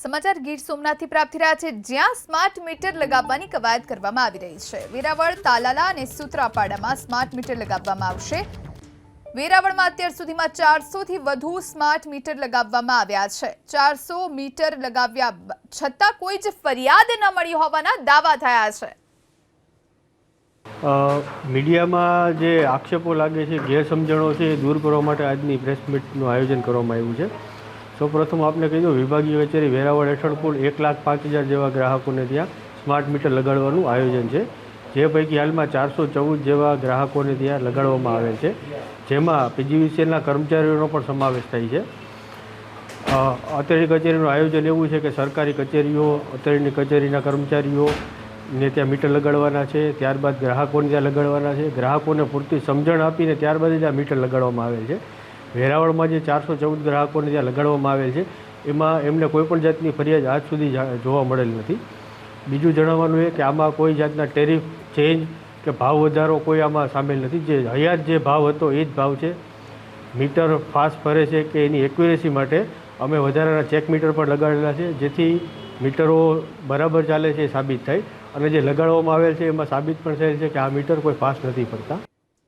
સમાચાર ગીર સોમનાથથી પ્રાપ્ત થઈ રહ્યા છે, જ્યાં સ્માર્ટ મીટર લગાવવાની કવાયત કરવામાં આવી રહી છે. વેરાવળ, તાલાલા અને સુત્રાપાડામાં સ્માર્ટ મીટર લગાવવામાં આવશે. વેરાવળમાં અત્યાર સુધીમાં ચારસોથી વધુ સ્માર્ટ મીટર લગાવવામાં આવ્યા છે. ચારસો મીટર લગાવ્યા છતાં કોઈ જ ફરિયાદ ન મળી હોવાના દાવા થયા છે. મીડિયામાં જે આક્ષેપો લાગે છે, ગેરસમજણો છે દૂર કરવા માટે આજની પ્રેસ મીટનું આયોજન કરવામાં આવ્યું છે. સૌપ્રથમ આપને કહી દઉં, વિભાગીય કચેરી વેરાવળ હેઠળ કુલ એક લાખ પાંચ હજાર જેવા ગ્રાહકોને ત્યાં સ્માર્ટ મીટર લગાડવાનું આયોજન છે. જે પૈકી હાલમાં ચારસો ચૌદ જેવા ગ્રાહકોને ત્યાં લગાડવામાં આવેલ છે. જેમાં પીજીવીસીએલના કર્મચારીઓનો પણ સમાવેશ થાય છે. અત્યારની કચેરીનું આયોજન એવું છે કે સરકારી કચેરીઓ અત્યારની કચેરીના કર્મચારીઓ ને ત્યાં મીટર લગાડવાના છે, ત્યારબાદ ગ્રાહકોને ત્યાં લગાડવાના છે. ગ્રાહકોને પૂરતી સમજણ આપીને ત્યારબાદ જ આ મીટર લગાડવામાં આવેલ છે. વેરાવળમાં જે ચારસો ચૌદ ગ્રાહકોને ત્યાં લગાડવામાં આવેલ છે, એમાં એમને કોઈપણ જાતની ફરિયાદ આજ સુધી જોવા મળેલ નથી. બીજું જણાવવાનું એ કે આમાં કોઈ જાતના ટેરિફ, ચેન્જ કે ભાવ વધારો કોઈ આમાં સામેલ નથી. જે હયાત જે ભાવ હતો એ જ ભાવ છે. મીટર ફાસ્ટ ફરે છે કે એની એક્યુરેસી માટે અમે વધારાના ચેક મીટર પણ લગાડેલા છે, જેથી મીટરો બરાબર ચાલે છે એ સાબિત થાય. અને જે લગાડવામાં આવેલ છે એમાં સાબિત પણ થયેલ છે કે આ મીટર કોઈ ફાસ્ટ નથી ફરતા.